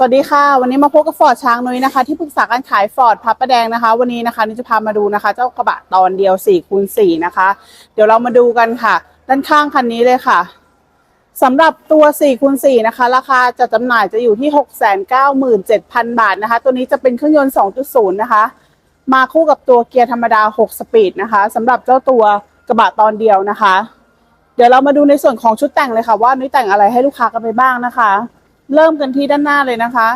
สวัสดีค่ะ วันนี้มาพบกับฟอร์ดช้างนุ้ยนะคะ ที่ปรึกษาการขายฟอร์ดพับประแดงนะคะ วันนี้นะคะนุ้ยจะพามาดูนะคะ เจ้ากระบะตอนเดียว4คูณ4นะคะ เดี๋ยวเรามาดูกันค่ะ ด้านข้างคันนี้เลยค่ะสำหรับตัว4คูณ4นะคะ ราคาจัดจำหน่ายจะอยู่ที่ 697,000 บาทนะคะ ตัวนี้จะเป็นเครื่องยนต์ 2.0 นะคะ มาคู่กับตัวเกียร์ธรรมดา 6 สปีดนะคะสำหรับเจ้าตัวกระบะตอนเดียวนะคะ เดี๋ยวเรามาดูในส่วนของชุดแต่งเลยค่ะ ว่านุ้ยแต่งอะไรให้ลูกค้ากันไปบ้างนะคะ เริ่มกันที่ด้านหน้าเลยนะคะ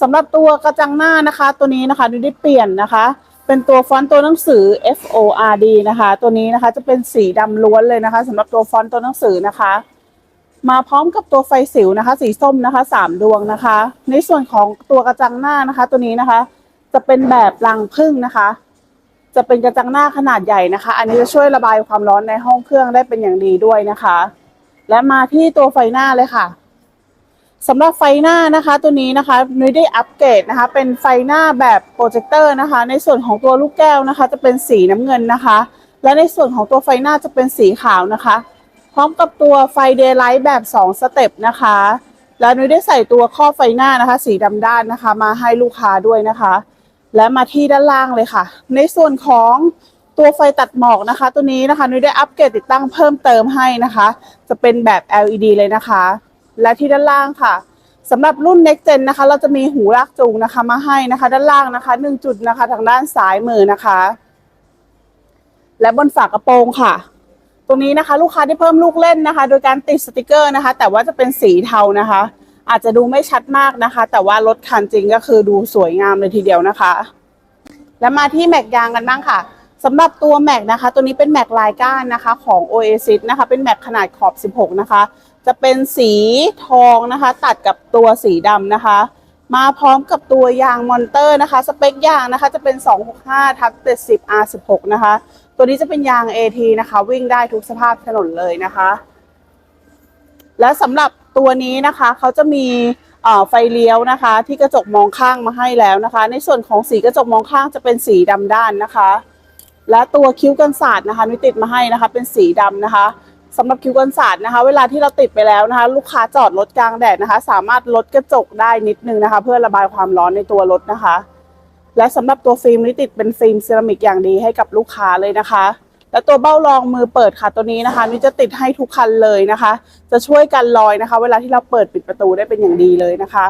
สำหรับตัวกระจังหน้านะคะ ตัวนี้นะคะนุ้ยได้เปลี่ยนนะคะ เป็นตัวฟอนต์ตัวหนังสือ F O R D นะคะ ตัวนี้นะคะจะเป็นสีดำล้วนเลยนะคะสำหรับตัวฟอนต์ตัวหนังสือนะคะ มาพร้อมกับตัวไฟสิวนะคะ สีส้มนะคะสามดวงนะคะ ในส่วนของตัวกระจังหน้านะคะ ตัวนี้นะคะ จะเป็นแบบรังผึ้งนะคะ จะเป็นกระจังหน้าขนาดใหญ่นะคะ อันนี้จะช่วยระบายความร้อนในห้องเครื่องได้เป็นอย่างดีด้วยนะคะ และมาที่ตัวไฟหน้าเลยค่ะ สำหรับไฟหน้านะคะตัวนี้นะคะนุ้ยได้อัปเกรดนะคะ เป็นไฟหน้าแบบโปรเจคเตอร์นะคะ ในส่วนของตัวลูกแก้วนะคะ จะเป็นสีน้ำเงินนะคะ และในส่วนของตัวไฟหน้าจะเป็นสีขาวนะคะ พร้อมกับตัวไฟเดย์ไลท์แบบ 2 สเต็ปนะคะ แล้วนุ้ยได้ใส่ตัวข้อไฟหน้านะคะ สีดำด้านนะคะ มาให้ลูกค้าด้วยนะคะ และมาที่ด้านล่างเลยค่ะ ในส่วนของตัวไฟตัดหมอกนะคะ ตัวนี้นะคะนุ้ยได้อัปเกรดติดตั้งเพิ่มเติมให้นะคะ จะเป็นแบบ LED เลยนะคะ และที่ด้านล่างค่ะสำหรับรุ่น Next Gen นะคะ เราจะมีหูลากจูงนะคะมาให้นะคะ ด้านล่างนะคะหนึ่งจุดนะคะ ทางด้านซ้ายมือนะคะ และบนฝากระโปรงค่ะ ตรงนี้นะคะ ลูกค้าได้เพิ่มลูกเล่นนะคะ โดยการติดสติกเกอร์นะคะ แต่ว่าจะเป็นสีเทานะคะ อาจจะดูไม่ชัดมากนะคะ แต่ว่ารถคันจริงก็คือดูสวยงามเลยทีเดียวนะคะ แล้วมาที่แม็กยางกันบ้างค่ะ สำหรับตัวแม็กนะคะ ตัวนี้เป็นแม็กลายก้านนะคะของ Oasis นะคะ เป็นแม็กขนาดขอบ 16 นะคะ จะเป็นสีทองนะคะ ตัดกับตัวสีดำนะคะ มาพร้อมกับตัวยางมอนเตอร์นะคะ สเปคยางนะคะจะเป็น 265ทับ70 R16 นะคะ ตัวนี้จะเป็นยาง AT นะคะ วิ่งได้ทุกสภาพถนนเลยนะคะ และสำหรับตัวนี้นะคะเขาจะมีไฟเลี้ยวนะคะ ที่กระจกมองข้างมาให้แล้วนะคะ ในส่วนของสีกระจกมองข้างจะเป็นสีดำด้านนะคะ และตัวคิ้วกันศาสตร์นะคะนุ้ยติดมาให้นะคะ เป็นสีดำนะคะสำหรับคิ้วกันศาสตร์นะคะ เวลาที่เราติดไปแล้วนะคะ ลูกค้าจอดรถกลางแดดนะคะ สามารถลดกระจกได้นิดนึงนะคะ เพื่อระบายความร้อนในตัวรถนะคะ และสำหรับตัวฟิล์มนี้ติดเป็นฟิล์มเซรามิกอย่างดีให้กับลูกค้าเลยนะคะ และตัวเบ้ารองมือเปิดค่ะตัวนี้นะคะนุ้ยจะติดให้ทุกคันเลยนะคะ จะช่วยกันลอยนะคะ เวลาที่เราเปิดปิดประตูได้เป็นอย่างดีเลยนะคะ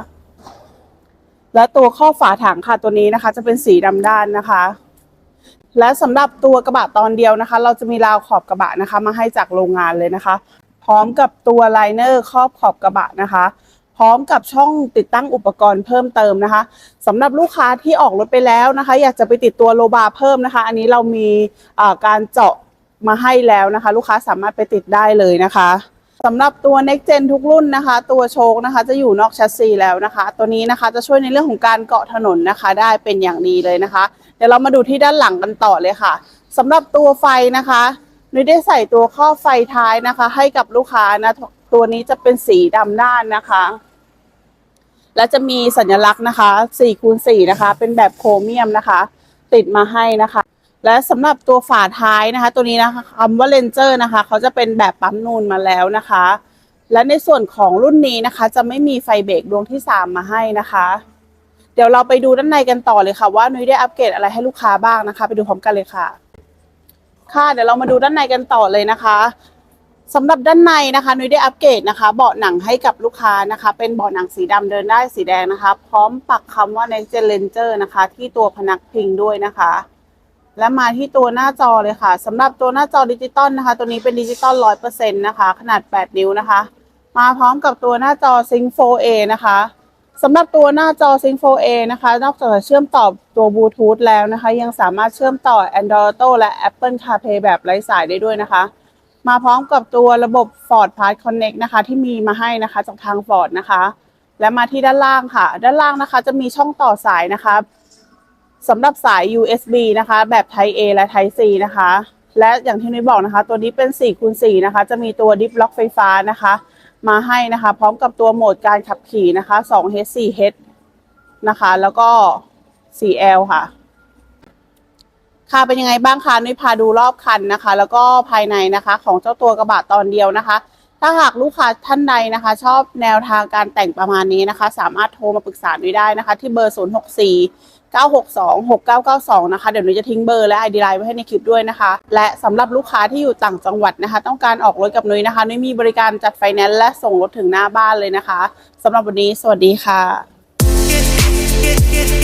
และตัวข้อฝาถังค่ะตัวนี้นะคะ จะเป็นสีดำด้านนะคะ และสำหรับตัวกระบะตอนเดียวนะคะ เราจะมีราวขอบกระบะนะคะ มาให้จากโรงงานเลยนะคะ พร้อมกับตัวไลเนอร์ครอบขอบกระบะนะคะ พร้อมกับช่องติดตั้งอุปกรณ์เพิ่มเติมนะคะสำหรับลูกค้าที่ออกรถไปแล้วนะคะ อยากจะไปติดตัวโลบาร์เพิ่มนะคะ อันนี้เรามีการเจาะมาให้แล้วนะคะ ลูกค้าสามารถไปติดได้เลยนะคะ สำหรับตัว Next Gen ทุกรุ่นนะคะ ตัวโชคนะคะ จะอยู่นอกแชสซีแล้วนะคะ ตัวนี้นะคะจะช่วยในเรื่องของการเกาะถนนนะคะ ได้เป็นอย่างดีเลยนะคะ เดี๋ยวเรามาดูที่ด้านหลังกันต่อเลยค่ะสำหรับตัวไฟนะคะนุ้ยได้ใส่ตัวข้อไฟท้ายนะคะ ให้กับลูกค้านะตัวนี้จะเป็นสีดำด้านนะคะ และจะมีสัญลักษณ์นะคะ4คูณ4นะคะ เป็นแบบโครเมียมนะคะ ติดมาให้นะคะ และสำหรับตัวฝาท้ายนะคะ ตัวนี้นะคะคำว่าเลนเจอร์นะคะ เขาจะเป็นแบบปั๊มนูนมาแล้วนะคะ และในส่วนของรุ่นนี้นะคะ จะไม่มีไฟเบรกดวงที่ 3 มาให้นะคะ เดี๋ยวเราไปดูด้านในกันต่อเลยค่ะว่านุ้ยได้อัปเกรดอะไรให้ลูกค้าบ้างนะคะ ไปดูพร้อมกันเลยค่ะ ค่ะเดี๋ยวเรามาดูด้านในกันต่อเลยนะคะสำหรับด้านในนะคะนุ้ยได้อัปเกรดนะคะ เบาะหนังให้กับลูกค้านะคะ เป็นเบาะหนังสีดำเดินได้สีแดงนะคะ พร้อมปักคำว่า Next Gen Ranger นะคะ ที่ตัวพนักพิงด้วยนะคะ และมาที่ตัวหน้าจอเลยค่ะสำหรับตัวหน้าจอดิจิตอลนะคะ ตัวนี้เป็นดิจิตอลร้อยเปอร์เซ็นต์นะคะ ขนาด 8 นิ้วนะคะ มาพร้อมกับตัวหน้าจอ Sync 4A นะคะสำหรับตัวหน้าจอ Sync 4A นะคะ นอกจากจะเชื่อมต่อตัวบลูทูธแล้วนะคะ ยังสามารถเชื่อมต่อ Android Auto และ Apple CarPlay แบบไร้สายได้ด้วยนะคะ มาพร้อมกับตัวระบบ Ford Pass Connect นะคะ ที่มีมาให้นะคะจากทาง Ford นะคะ และมาที่ด้านล่างค่ะ ด้านล่างนะคะจะมีช่องต่อสายนะคะ สำหรับสาย USB นะคะ แบบ Type A และ Type C นะคะ และอย่างที่นุ้ยบอกนะคะ ตัวนี้เป็น4คูณ4นะคะ จะมีตัวดิฟล็อกไฟฟ้านะคะ มาให้นะคะ พร้อมกับตัวโหมดการขับขี่นะคะ 2H 4H นะคะ แล้วก็ 4L ค่ะ ค่ะ เป็นยังไงบ้างคะนุ้ยพาดูรอบคันนะคะ แล้วก็ภายในนะคะ ของเจ้าตัวกระบะตอนเดียวนะคะ ถ้าหากลูกค้าท่านใดนะคะ ชอบแนวทางการแต่งประมาณนี้นะคะ สามารถโทรมาปรึกษานุ้ยได้นะคะ ที่เบอร์ 0 6 4 9 6 2 6 9 9 2 นะคะ เดี๋ยวหนุ้ยจะทิ้งเบอร์และ ID ไลน์ไว้ให้ในคลิปด้วยนะคะ และสำหรับลูกค้าที่อยู่ต่างจังหวัดนะคะ ต้องการออกรถกับนุยนะคะนุยมีบริการจัดไฟแนนซ์และส่งรถถึงหน้าบ้านเลยนะคะสำหรับวันนี้ สวัสดีค่ะ